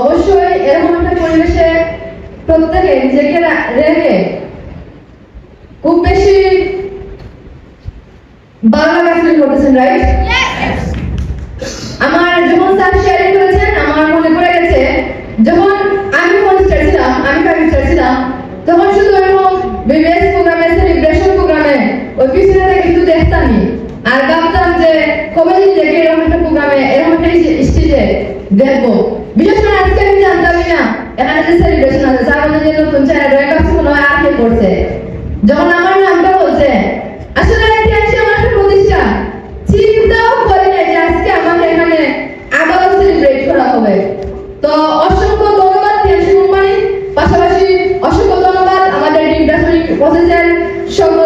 অবশ্যই এরকম একটা পরিবেশে প্রত্যেকে নিজেকে রেখে খুব বেশি বাংলা কাজ করতেছেন রাইট আমার যখন স্যার শেয়ারিং করেছেন, আমার মনে পড়ে গেছে, যখন আমি কলেজটা ছিলাম, আমি কলেজটা ছিলাম, তখন শুধু এরকম বিবেস প্রোগ্রামে সেলিব্রেশন প্রোগ্রামে ওই পিছনে থেকে দেখতামই। আর ভাবতাম যে কবে নিজেকে দেখব বিশেষ করে আজকে আমি জানতামই না। এখানে যে সেলিব্রেশন আছে, স্যার বলে যে নতুন ছেলে ড্রয়িং ক্লাস মনে হয় আর কে যখন আমার নামটা বলছে, আসলে এটি আছে আমার একটা প্রতিষ্ঠা? চিন্তাও করি না যে আজকে আমাকে এখানে আবারও সেলিব্রেট করা হবে। তো অসংখ্য ধন্যবাদ টিএমসি কোম্পানি পাশাপাশি অসংখ্য ধন্যবাদ আমাদের ডিম প্রসেসের সকল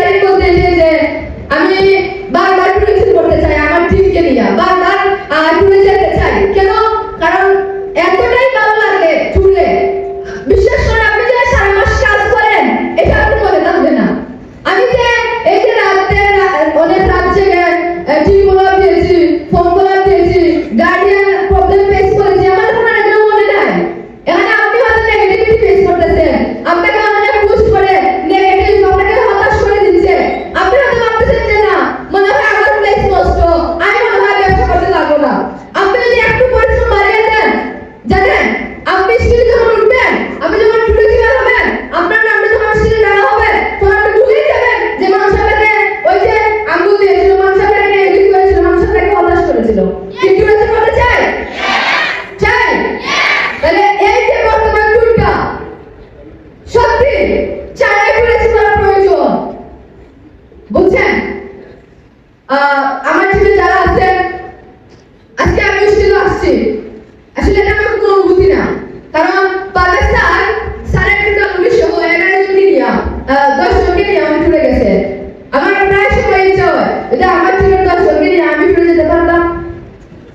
Daniel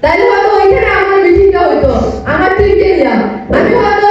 তাহলে হয়তো ওইখানে আমার মিটিংটা হইতো। আমার ঠিক আমি হয়তো